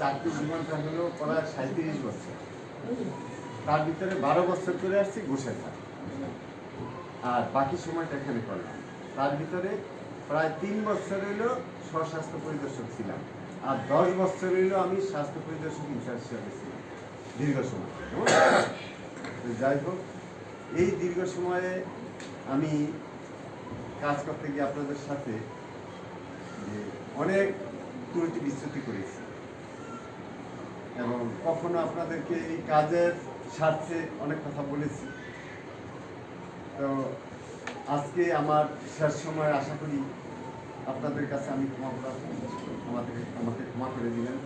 চাকরি জীবনটা হলো প্রায় সাঁত্রিশ বছর। তার ভিতরে বারো বছর করে আসছি ঘুষের কাজ। আর বাকি সময়টা এখানে করলাম। তার ভিতরে প্রায় তিন বছর হইল স্বস্বাস্থ্য পরিদর্শক ছিলাম। আর দশ বছর হইল আমি স্বাস্থ্য পরিদর্শক ইনচার্জ হিসাবে ছিলাম। দীর্ঘ সময়। যাই হোক, এই দীর্ঘ সময়ে আমি কাজ করতে গিয়ে আপনাদের সাথে যে অনেক ত্রুটি বিচ্যুতি করেছি। এবং কখনো আপনাদেরকে এই কাজের স্বার্থে অনেক কথা বলেছি। তো আজকে আমার শেষ সময়, আশা করি আপনাদের কাছে আমি ক্ষমা প্রার্থী আমাদের, আমাকে ক্ষমা করে দিলেন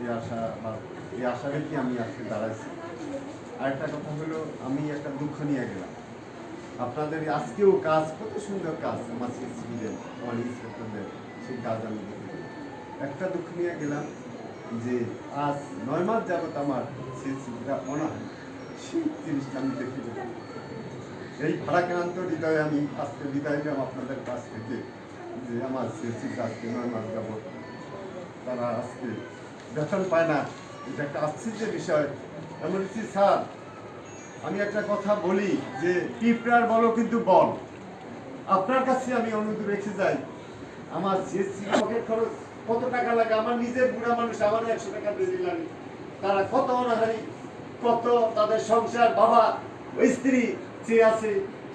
এই আশা বা এই আশা রেখে আমি আজকে দাঁড়াইছি। আরেকটা কথা হলো, আমি একটা দুঃখ নিয়ে গেলাম। আপনাদের আজকেও কাজ, কত সুন্দর কাজ, আমার সিভিলের আমার ইন্সপেক্টরদের সেই কাজ আমি দেখে একটা দুঃখ নিয়ে গেলাম যে আজ নয় মাস যাবত আমার সিভিলটা অনাহার সেই জিনিসটা আমি দেখে এই ভাড়াক্রান্ত হৃদয়ে আমি আজকে বিদায় নিলাম আপনাদের কাছ থেকে যে আমার সিএসি আজকে নয় মাস যাবত তারা আজকে বেতন পায় না। এটা একটা আশ্চর্যের বিষয়। এমন বলছি স্যার, আমি একটা কথা বলি যে পিঁপড়ার বলো কিন্তু বল। আপনার কাছে আমি অনুরোধ রেখে যাই। আমার সিএসসি পকেট খরচ কত টাকা লাগে? আমার নিজের বুড়া মানুষ আমার একশো টাকা বেশি লাগে। তারা কত অনাহারি, কত তাদের সংসার, বাবা স্ত্রী যে আছে,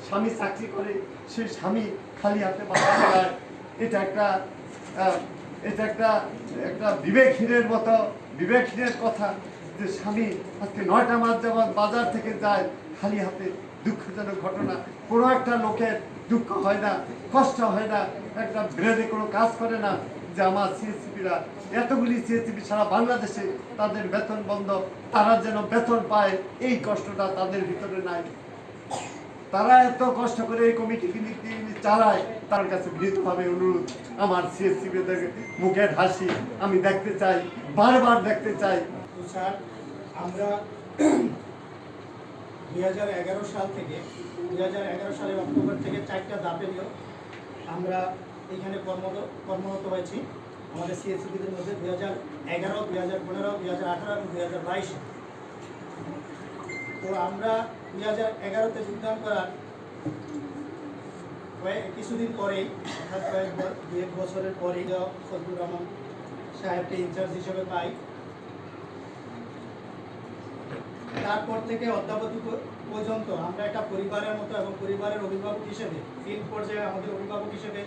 স্বামী চাকরি করে সেই স্বামী খালি হাতে বাবা এটা একটা এটা একটা একটা বিবেকহীনের মতো, বিবেকহীনের কথা যে স্বামী আজকে নয়টা মাস যাবার বাজার থেকে যায়, খালি হাতে দুঃখজনক ঘটনা। কোনো একটা লোকের দুঃখ হয় না, কষ্ট হয় না, একটা ব্রেনে কোনো কাজ করে না। যে আমার সিএসিপিরা, এতগুলি সিএসিপি সারা বাংলাদেশে তাদের বেতন বন্ধ। তারা যেন বেতন পায়, এই কষ্টটা তাদের ভিতরে নাই। তারা এত কষ্ট করে এই কমিটি চালায়, তার কাছে বিনীতভাবে অনুরোধ। আমার সিএসসিপিদের মুখের হাসি আমি দেখতে চাই, বারবার দেখতে চাই। স্যার, আমরা দুই হাজার এগারো সাল থেকে, দুই হাজার এগারো সালের অক্টোবর থেকে চারটা দাপে আমরা এখানে কর্মরত কর্মরত হয়েছি। আমাদের সিএসসিপিদের মধ্যে দুই হাজার এগারো দুই হাজার পনেরো দুই হাজার আঠারো এবং দুই হাজার বাইশে। তো আমরা দুই হাজার এগারোতে যোগদান করার কয়েক, কিছুদিন পরেই, অর্থাৎ কয়েক ব- দু এক বছরের পরেই ফজলুর রহমান সাহেবকে ইনচার্জ হিসেবে পাই। তারপর থেকে অদ্যাবধি পর্যন্ত আমরা একটা পরিবারের মতো এবং পরিবারের অভিভাবক হিসেবে ফিল্ড পর্যায়ে আমাদের অভিভাবক হিসেবে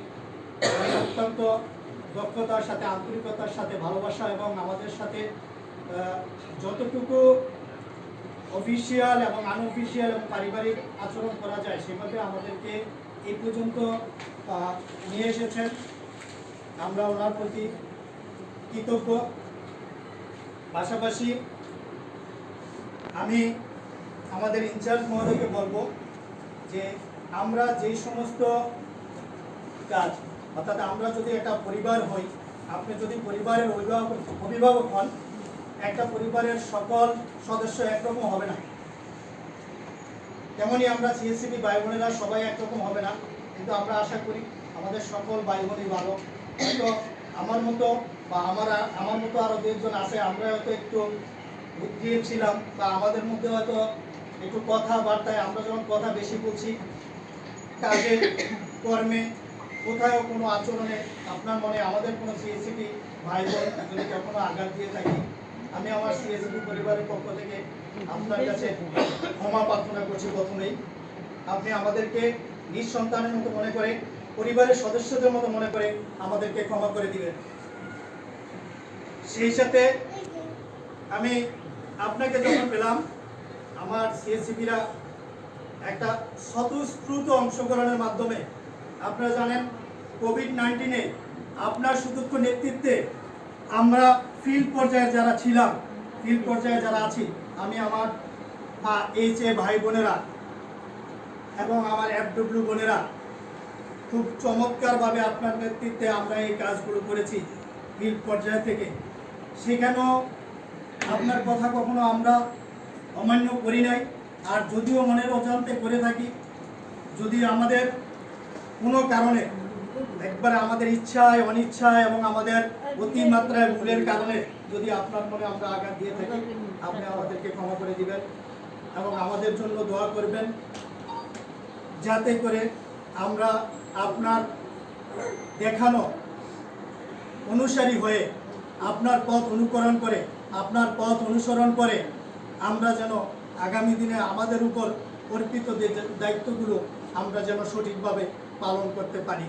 অত্যন্ত দক্ষতার সাথে, আন্তরিকতার সাথে, ভালোবাসা এবং আমাদের সাথে যতটুকু অফিসিয়াল এবং আনঅফিসিয়াল এবং পারিবারিক আচরণ করা যায়, সেভাবে আমাদেরকে এই পর্যন্ত নিয়ে এসেছেন। আমরা ওনার প্রতি কৃতজ্ঞ। পাশাপাশি আমি আমাদের ইনচার্জ মহোদয়কে বলব যে আমরা যেই সমস্ত কাজ অর্থাৎ আমরা যদি একটা পরিবার হই, আপনি যদি পরিবারের অভিভাবক অভিভাবক হন, একটা পরিবারের সকল সদস্য একরকম হবে না। তেমনই আমরা সিএসসিপি ভাই বোনেরা সবাই একরকম হবে না। কিন্তু আমরা আশা করি আমাদের সকল ভাই বোনই ভালো। আমার মতো বা আমার আমার মতো আরও দু একজন আছে আমরা হয়তো একটু বুদ্ধি ছিলাম বা আমাদের মধ্যে হয়তো একটু কথাবার্তায় আমরা যখন কথা বেশি বলছি কাজে কর্মে কোথাও কোনো আচরণে আপনার মনে, আমাদের কোনো সিএসিপি ভাই বোন যদি কখনো আঘাত দিয়ে থাকি? আমি আমার সিএসিপি পরিবারের পক্ষ থেকে আপনার কাছে ক্ষমা প্রার্থনা করছি প্রথমেই। আপনি আমাদেরকে নিজ সন্তানের মতো মনে করে, পরিবারের সদস্যদের মতো মনে করে আমাদেরকে ক্ষমা করে দিবেন। সেই সাথে আমি আপনাকে যখন পেলাম, আমার সিএসিপিরা একটা স্বতঃস্ফূর্ত অংশগ্রহণের মাধ্যমে আপনারা জানেন কোভিড নাইন্টিনে আপনার সুদক্ষ নেতৃত্বে আমরা ফিল্ড পর্যায়ে যারা ছিলাম ফিল্ড পর্যায়ে যারা আছি, আমি আমার এইচ এ ভাই বোনেরা এবং আমার এফডব্লিউ বোনেরা খুব চমৎকারভাবে আপনার নেতৃত্বে আমরা এই কাজগুলো করেছি ফিল্ড পর্যায় থেকে। সেখানেও আপনার কথা কখনো আমরা অমান্য করি নাই। আর যদিও মনের অজান্তে করে থাকি, যদি আমাদের কোনো কারণে, একবারে আমাদের ইচ্ছায়, অনিচ্ছায় এবং আমাদের অতিমাত্রায় ভুলের কারণে যদি আপনার মনে আমরা আঘাত দিয়ে থাকি, আপনি আমাদেরকে ক্ষমা করে দিবেন এবং আমাদের জন্য দোয়া করবেন যাতে করে আমরা আপনার দেখানো অনুসারী হয়ে আপনার পথ অনুকরণ করে, আপনার পথ অনুসরণ করে আমরা যেন আগামী দিনে আমাদের উপর অর্পিত দায়িত্বগুলো আমরা যেন সঠিকভাবে পালন করতে পারি।